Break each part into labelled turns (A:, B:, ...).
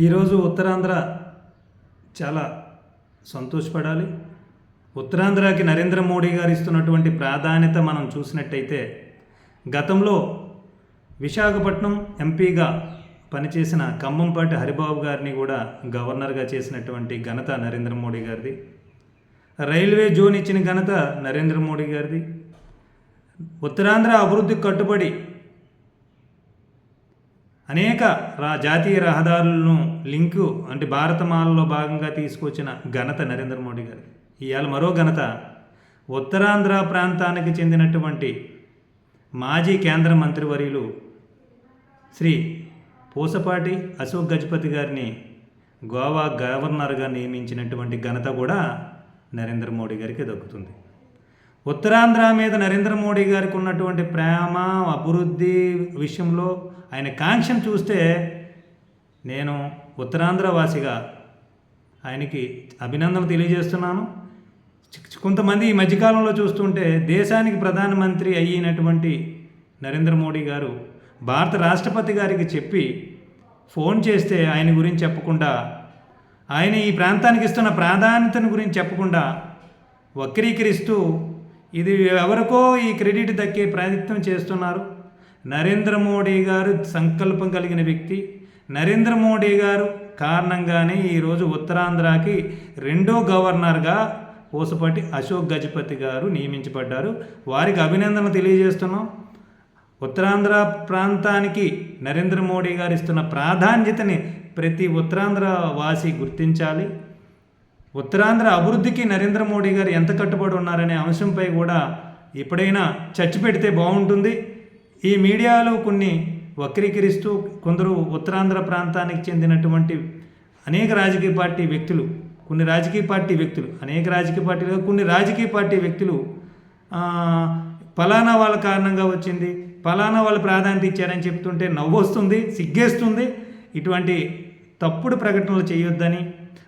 A: ఈరోజు ఉత్తరాంధ్ర చాలా సంతోషపడాలి. ఉత్తరాంధ్రకి నరేంద్ర మోడీ గారు ఇస్తున్నటువంటి ప్రాధాన్యత మనం చూసినట్టయితే గతంలో విశాఖపట్నం ఎంపీగా పనిచేసిన కంబంపాటి హరిబాబు గారిని కూడా గవర్నర్గా చేసినటువంటి ఘనత నరేంద్ర మోడీ గారిది. రైల్వే జోన్ ఇచ్చిన ఘనత నరేంద్ర మోడీ గారిది. ఉత్తరాంధ్ర అభివృద్ధికి కట్టుబడి అనేక రా జాతీయ రహదారులను లింకు అంటే భారతమాలలో భాగంగా తీసుకొచ్చిన ఘనత నరేంద్ర మోడీ గారు. ఇవాళ మరో ఘనత ఉత్తరాంధ్ర ప్రాంతానికి చెందినటువంటి మాజీ కేంద్ర మంత్రివర్యులు శ్రీ పూసపాటి అశోక్ గజపతి గారిని గోవా గవర్నర్గా నియమించినటువంటి ఘనత కూడా నరేంద్ర మోడీ గారికి దక్కుతుంది. ఉత్తరాంధ్ర మీద నరేంద్ర మోడీ గారికి ఉన్నటువంటి ప్రేమ అభివృద్ధి విషయంలో ఆయన కాంక్షను చూస్తే నేను ఉత్తరాంధ్ర వాసిగా ఆయనకి అభినందనలు తెలియజేస్తున్నాను. చి- కొంతమంది ఈ మధ్యకాలంలో చూస్తుంటే దేశానికి ప్రధానమంత్రి అయినటువంటి నరేంద్ర మోడీ గారు భారత రాష్ట్రపతి గారికి చెప్పి ఫోన్ చేస్తే ఆయన గురించి చెప్పకుండా ఆయన ఈ ప్రాంతానికి ఇస్తున్న ప్రాధాన్యతను గురించి చెప్పకుండా వక్రీకరిస్తూ ఇది ఎవరికో ఈ క్రెడిట్ దక్కే ప్రయత్నం చేస్తున్నారు. నరేంద్ర మోడీ గారు సంకల్పం కలిగిన వ్యక్తి. నరేంద్ర మోడీ గారు కారణంగానే ఈరోజు ఉత్తరాంధ్రకి రెండో గవర్నర్గా పూసపాటి అశోక్ గజపతి గారు నియమించబడ్డారు. వారికి అభినందన తెలియజేస్తున్నాం. ఉత్తరాంధ్ర ప్రాంతానికి నరేంద్ర మోడీ గారు ఇస్తున్న ప్రాధాన్యతని ప్రతి ఉత్తరాంధ్ర వాసి గుర్తించాలి. ఉత్తరాంధ్ర అభివృద్ధికి నరేంద్ర మోడీ గారు ఎంత కట్టుబడి ఉన్నారనే అంశంపై కూడా ఎప్పుడైనా చర్చ పెడితే బాగుంటుంది. ఈ మీడియాలో కొన్ని వక్రీకరిస్తూ కొందరు ఉత్తరాంధ్ర ప్రాంతానికి చెందినటువంటి అనేక రాజకీయ పార్టీ వ్యక్తులు కొన్ని రాజకీయ పార్టీ వ్యక్తులు అనేక రాజకీయ పార్టీలు కొన్ని రాజకీయ పార్టీ వ్యక్తులు ఫలానా వాళ్ళ కారణంగా వచ్చింది ఫలానా వాళ్ళు ప్రాధాన్యత ఇచ్చారని చెప్తుంటే నవ్వు వస్తుంది సిగ్గేస్తుంది. ఇటువంటి తప్పుడు ప్రకటనలు చేయొద్దని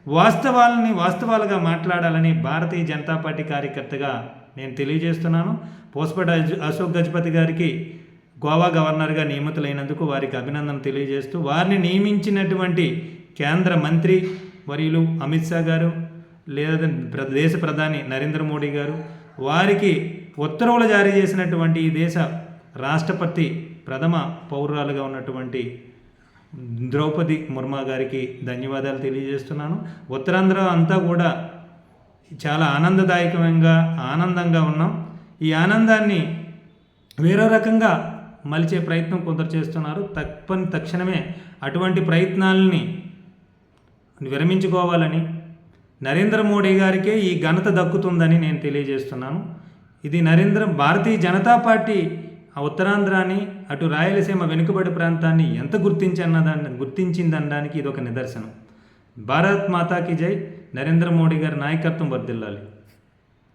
A: వాస్తవాలని వాస్తవాలుగా మాట్లాడాలని భారతీయ జనతా పార్టీ కార్యకర్తగా నేను తెలియజేస్తున్నాను. పోస్పేట అశోక్ గజపతి గారికి గోవా గవర్నర్గా నియమితులైనందుకు వారికి అభినందన తెలియజేస్తూ వారిని నియమించినటువంటి కేంద్ర మంత్రి వర్యులు అమిత్ షా గారు లేదా ప్ర- దేశ ప్రధాని నరేంద్ర మోడీ గారు వారికి ఉత్తర్వులు జారీ చేసినటువంటి ఈ దేశ రాష్ట్రపతి ప్రథమ పౌరురాలుగా ఉన్నటువంటి ద్రౌపది ముర్మా గారికి ధన్యవాదాలు తెలియజేస్తున్నాను. ఉత్తరాంధ్ర అంతా కూడా చాలా ఆనందదాయకంగా ఆనందంగా ఉన్నాం. ఈ ఆనందాన్ని వేరే రకంగా మలిచే ప్రయత్నం కొందరు చేస్తున్నారు. తప్పని తక్షణమే అటువంటి ప్రయత్నాలని విరమించుకోవాలని నరేంద్ర మోడీ గారికే ఈ ఘనత దక్కుతుందని నేను తెలియజేస్తున్నాను. ఇది నరేంద్ర భారతీయ జనతా పార్టీ ఆ ఉత్తరాంధ్రాని అటు రాయలసీమ వెనుకబడి ప్రాంతాన్ని ఎంత గుర్తించన్నదాన్ని గుర్తించిందనడానికి ఇది ఒక నిదర్శనం. భారత్ మాతాకి జై. నరేంద్ర మోడీ గారి నాయకత్వం వర్దిల్లాలి